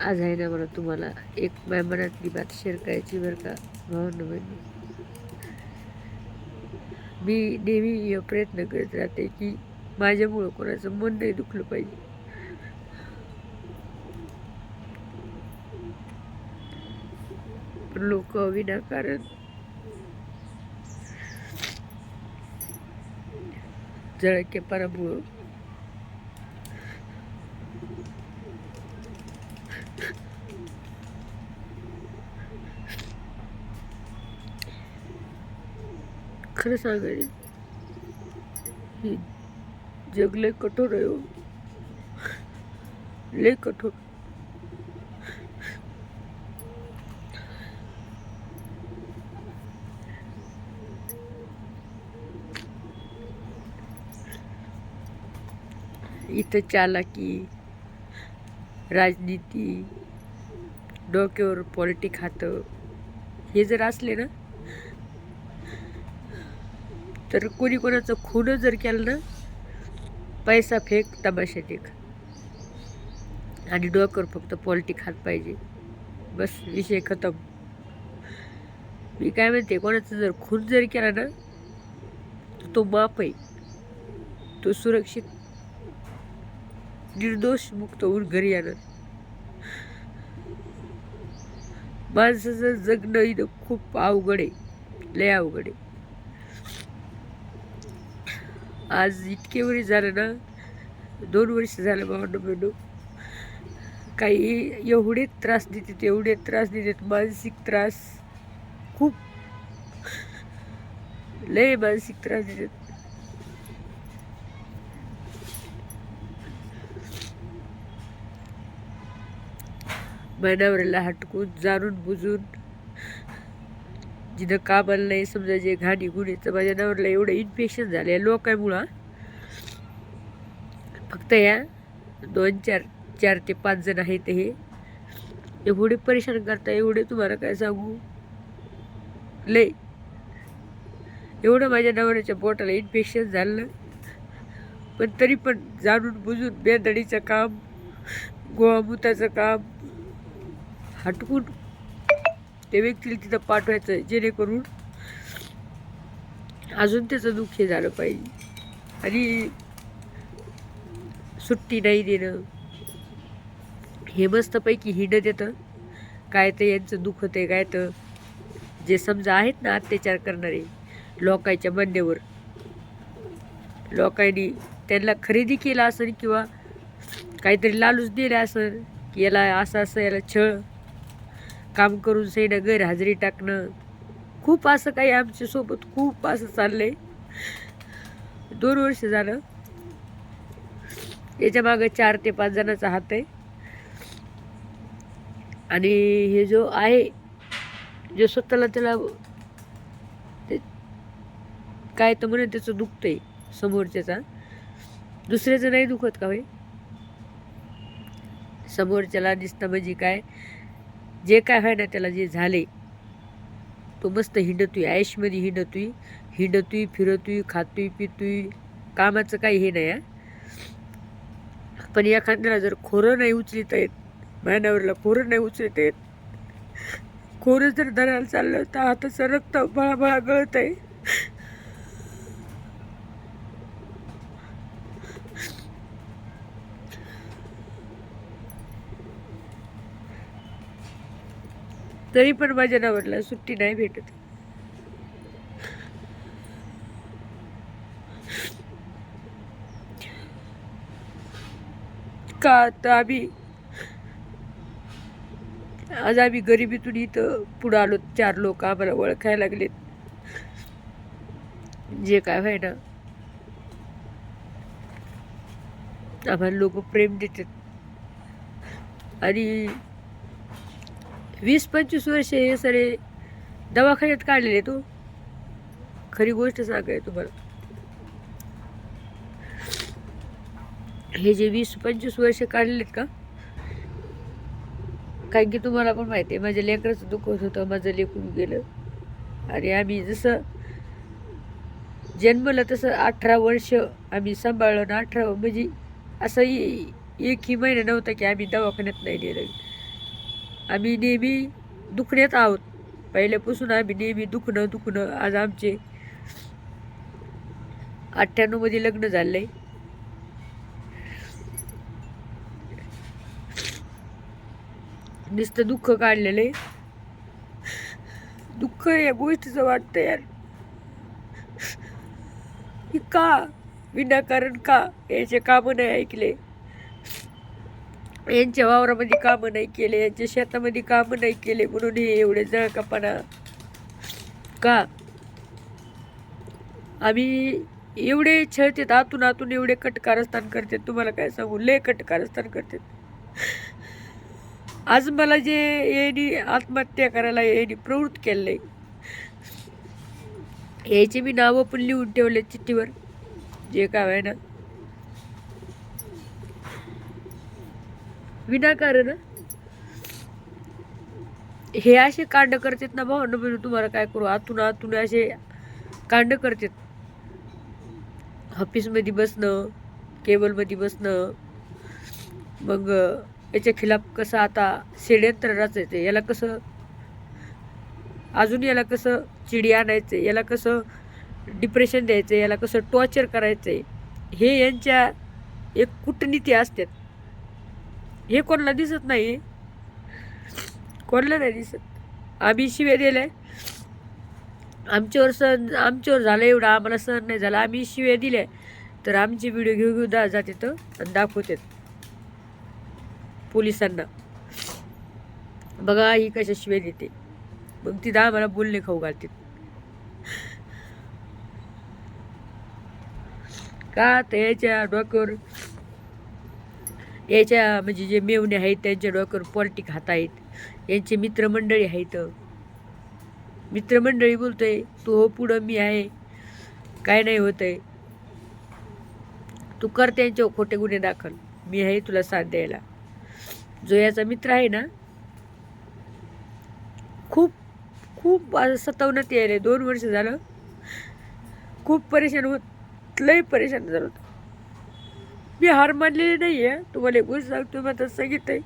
आज आहे ना मला तुम्हाला एक माझ्या मनातली बात शेअर करायची बरं का? भावना बहिणी. मी नेहमी हे प्रयत्न करत राहते की माझ्यामुळं कोणाचं मन नाही दुखलं पाहिजे. पण लोक विनाकारण जळकेपणामुळं खरं सांगायचं जग लय कठोर आहे हो. लय कठोर. इथं चालाकी राजनीती डोक्यावर पॉलिटिक हातं हे जर असले ना तर कोणी कोणाचं खून जर केलं ना पैसा फेक तमाशा टेक. आणि डोकर फक्त पॉलिटी खात पाहिजे. बस विषय खतम. मी काय म्हणते कोणाचं जर खून जर केला ना तर तो माप आहे. तो सुरक्षित निर्दोष मुक्त होऊन घरी येणार. माणसाचं जगणं इथं खूप अवघड आहे. लय अवघड आहे. आज इतके वर्ष झालं ना दोन वर्ष झालं बाबा म्हणू काही एवढे त्रास देतात एवढे त्रास देतात मानसिक त्रास. खूप. लय मानसिक त्रास देतात. महिनावरला हटकून जाणून बुजून. जिथं कामाला नाही समजा जे घाणी गुणीचं माझ्या नवऱ्याला एवढं इन्फेक्शन झालं आहे लोकांमुळं. फक्त या दोन चार चार ते पाच जण आहेत हे. एवढे परेशान करता एवढे तुम्हाला काय सांगू? लय. एवढं माझ्या नवऱ्याच्या बोटाला इन्फेक्शन झालं. पण तरी पण जाणून बुजून बेदडीचं काम गोवामुताचं काम हटकून त्या व्यक्तीला तिथं पाठवायचं जेणेकरून अजून त्याचं दुःख हे झालं पाहिजे. आणि सुट्टी नाही देणं हे मस्तपैकी हिंड देतं काय तर यांचं दुखत आहे काय तर जे समजा आहेत ना अत्याचार करणारे लोकांच्या मान्यवर लोकांनी त्यांना खरेदी केला असेल किंवा काहीतरी लालूच दिला असेल की याला असं असं याला छळ काम करून सैनं गैरहजेरी टाकणं. खूप असं काही आमच्यासोबत खूप असं चाललंय. दोन वर्ष झालं. याच्या मागं चार ते पाच जणांचा हात आहे. आणि हे जो आहे जो स्वतःला त्याला ते काय तर म्हणे त्याचं दुखतंय समोरच्याचा. दुसऱ्याचं नाही दुखत का होय समोरच्याला दिसतं म्हणजे काय? जे काय आहे ना त्याला जे झाले तो मस्त हिंडतोय आयुषमध्ये हिंडतोय. हिंडतोय फिरतोय खातोय पितोय कामाचं काही हे नाही हा. पण एखाद्याला जर खोरं नाही उचलता येत मानावरला खोरं नाही उचलता येत. खोरं जर धरायला चाललं तर आता रक्त बळाबळा गळत आहे तरी पण माझ्या नवरला सुट्टी नाही भेटत. का तर आम्ही आज आम्ही गरिबीतून इथं पुढं आलो चार लोक आम्हाला ओळखायला लागलेत. जे काय व्हाय ना आम्हाला लोक प्रेम देतात. आणि वीस पंचवीस वर्ष हे सरे दवाखान्यात काढलेले तो. खरी गोष्ट सांगाय तुम्हाला. हे जे वीस पंचवीस वर्ष काढलेत का? कारण की तुम्हाला पण माहिती आहे माझ्या लेकराचं दुखत होतं माझं लेखून गेलं. आणि आम्ही जसं जन्मलं तसं अठरा वर्ष आम्ही सांभाळलं ना अठरा म्हणजे असं एकही महिना नव्हता की आम्ही दवाखान्यात नाही नेलं. आम्ही नेहमी दुखण्यात आहोत. पहिल्यापासून आम्ही नेहमी दुखणं दुखणं आज आमचे अठ्ठ्याण्णवमध्ये लग्न झाले नुसतं दुःख काढलेलं आहे. दुःख या गोष्टीचं वाटतं यार. की का विनाकारण का याचे कामं नाही ऐकले? यांच्या वावरामध्ये कामं नाही केले यांच्या शेतामध्ये कामं नाही केले म्हणून हे एवढे जळकापणा. का? आम्ही एवढे छळतात आतून आतून एवढे कटकारस्थान करतात. तुम्हाला काय सांगू? लय कटकारस्थान करतात. आज मला जे यांनी आत्महत्या करायला यांनी प्रवृत्त केलं आहे याची मी नावं पण लिहून ठेवले चिठ्ठीवर. जे काय आहे ना विनाकारण हे असे कांड करतात ना भाऊ म्हणजे तुम्हाला काय करू? आतून आतून असे कांड करतात. ऑफिसमध्ये बसणं केबलमध्ये बसणं मग याच्या खिलाफ कसं आता षड्यंत्र रचायचं याला कसं अजून याला कसं चिडी आणायचं याला कसं डिप्रेशन द्यायचं याला कसं टॉर्चर करायचं आहे हे यांच्या एक कूटनीती असतात. हे कोणाला दिसत नाही. कोणाला नाही दिसत. आम्ही शिव्या दिल्या आमच्यावर सण आमच्यावर झालं एवढं आम्हाला सहन नाही झाला. आम्ही शिव्या दिल्या तर आमचे व्हिडिओ घेऊ घेऊ दा जाते तर आणि दाखवतात. पोलिसांना. बघा ही कशा शिव्या देते मग तिथं आम्हाला बोलणे खाऊ घालते का त्याच्या डोक्यावर याच्या म्हणजे जे मेवणे आहेत त्यांच्या डोक्यावर पॉलिटिक हात आहेत. यांचे मित्रमंडळी आहेत. मित्रमंडळी बोलतोय तू हो पुढं मी आहे. काय नाही होत आहे. तू कर त्यांच्यावर खोटे गुन्हे दाखल. मी आहे तुला साथ द्यायला. जो याचा मित्र आहे ना खूप खूप सतावण्यात यायला दोन वर्ष झालं खूप परेशान होत लय परेशान झालं होतं. मी हार मानलेली नाही आहे तुम्हाला एकूण सांगतो मी आता सांगितलंय.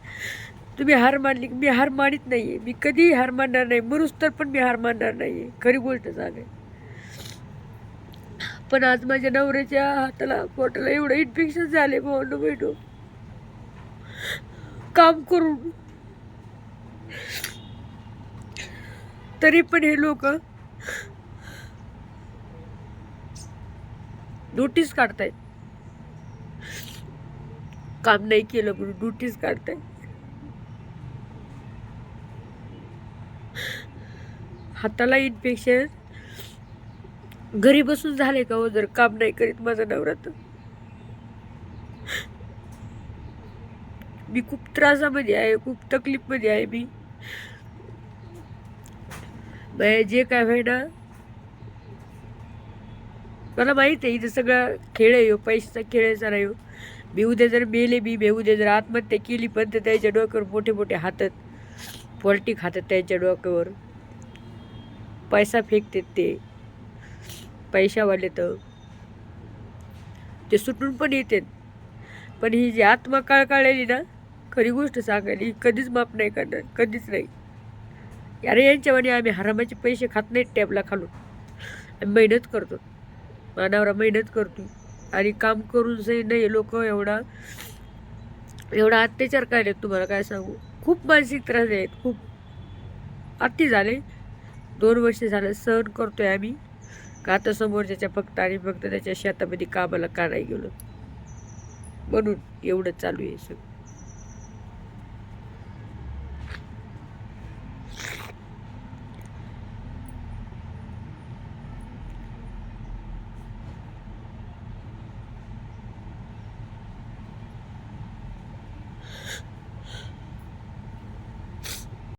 तुम्ही हार मानली की मी हार मानित नाही आहे मी कधीही हार मानणार नाही. मरूस तर पण मी हार मानणार नाही आहे खरी गोष्ट सांगाय पण आज माझ्या नवऱ्याच्या हाताला पोटाला एवढं इन्फेक्शन झाले भाऊ बैठो काम करून. तरी पण हे लोक नोटीस काढतायत. काम नाही केलं म्हणून नोटीस काढताय. हाताला इन्फेक्शन घरी बसून झाले का हो? जर काम नाही करीत माझा नवरा तर. मी खूप त्रासामध्ये आहे खूप तकलीफमध्ये आहे मी. जे काय व्हायना मला माहीत आहे इथं सगळा खेळ आहे हो पैशाचा खेळायचा नाही हो. मी उद्या जर मेले बी मी उद्या जर आत्महत्या केली पण तर त्यांच्या डोक्यावर मोठे मोठे हातात पॉल्टी खातात त्यांच्या डोक्यावर. पैसा फेकतात ते. पैशावाले तर. ते सुटून पण येतात. पण ही जी आत्मा काळकाळलेली ना खरी गोष्ट सांगायला ही कधीच माफ नाही करणार कधीच नाही. अरे यांच्यावाणी आम्ही हरामाचे पैसे खात नाहीत टॅबला खालून. आम्ही मेहनत करतो. मानावरा मेहनत करतो. आणि काम करून जे नाही लोक एवढा एवढा अत्याचार काय तुम्हाला काय सांगू? खूप मानसिक त्रास आहेत खूप. अति झाले. दोन वर्ष झालं सहन करतोय आम्ही. का आता समोरच्याच्या फक्त आणि फक्त त्याच्या शेतामध्ये कामाला का नाही गेलो? म्हणून एवढं चालू आहे सगळं.